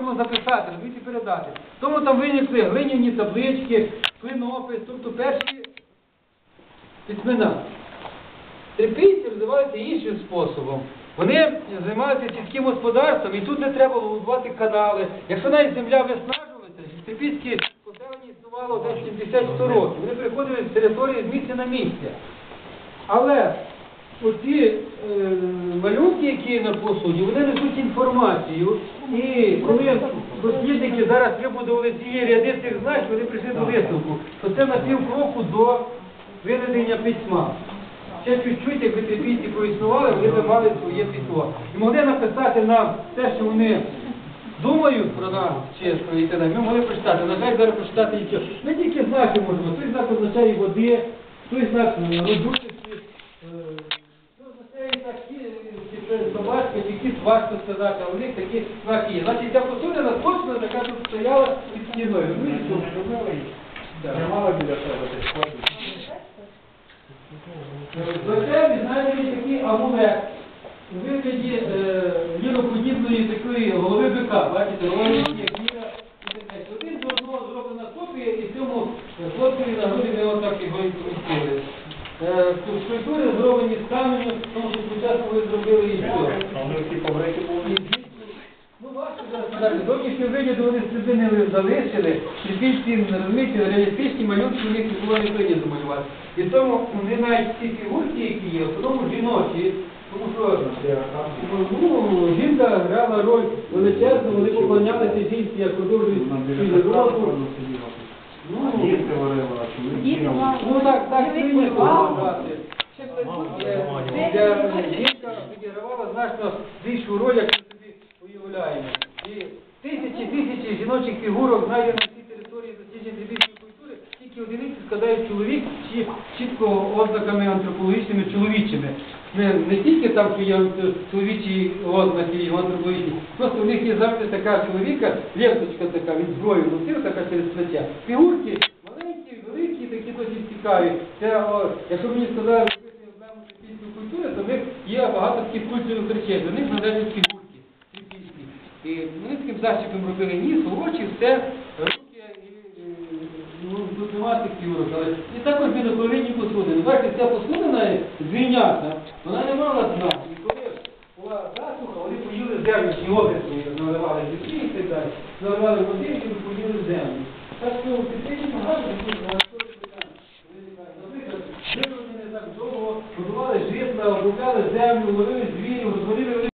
треба було записати, розумієте, передати. Тому там виникли глиняні таблички, клинопис, тобто перші письмена. Трипійці розвиваються іншим способом. Вони займаються сільським господарством, і тут не треба будувати канали. Якщо навіть земля виснажувалася, трипільські поселення існувало десь 70 років. Вони переходили з території з місця на місце. Але оці е, малюнки, які на посуді, вони несуть інформацію. І коли дослідники зараз вибудували ці ряди цих знань, вони прийшли до висновку, що це на півкроку до виведення письма. Ще чуть-чуть, якби трипійці проіснували, вони б мали своє письмо. І могли написати нам те, що вони думають про нас чесно і так. Ми могли прочитати, на жаль, зараз прочитати нічого. Ми тільки знаки можемо. Той знак означає води, той знак е, родючості, е, ну, означає такі е, собачка, важко сказати, а у них такі знаки є. Значить, ця посудина точно така тут стояла під стіною. Розумієте, що зробила її? Тримала біля себе десь ходить. Знайдений такий амулет у вигляді е, ліноподібної такої голови бика, бачите, ролі, як віра і так далі. Один до одного зроблена копія, і в цьому копії на груді ми отак його і помістили. Е, Скульптури зроблені з каменю, тому що спочатку ви зробили і все. Були. Ну, важко зараз сказати. Зовнішній вигляд вони не залишили, і більші, розумієте, реалістичні малюнки у них було не прийнято малювати. І тому вони навіть ці фігурки, які є, в основному жіночі, тому що ну, жінка грала роль величезну, вони поклонялися жінці, як продовжують роботу. Ну, Їсти варила, а чоловік Діти Ну так, так Чоловік прийнято воював. вважати. Ще тут, е, вживання. жінка відігравала значно більшу роль, як ми собі уявляємо. І тисячі тисячі жіночих фігурок знайдено на цій території за трибільської культури, складають чоловік чи чітко ознаками антропологічними чоловічими. Не, не тільки там, що є чоловічі ознаки його антропологічні, просто у них є завжди така чоловіка, лєпточка така від зброї носив, така через плече. Фігурки маленькі, великі, такі досить цікаві. Це, о, якщо мені сказали, робити емблему трипільської культури, то в них є багато таких культурних речей, до них належать фігурки. І вони таким защіпом робили ніс, очі, все, руки, і, і, ну, тут нема цих фігурок, але і також білоковинні посудини. Бачите, ця посудина звільнята, вона не мала дна. І коли була засуха, вони поїли землю, чи обрису, наливали зі і так далі, наливали води і поїли землю. Так що в таких багатьох. Наприклад, вивели не так довго, будували житла, обробляли землю, ловили звірів, розводили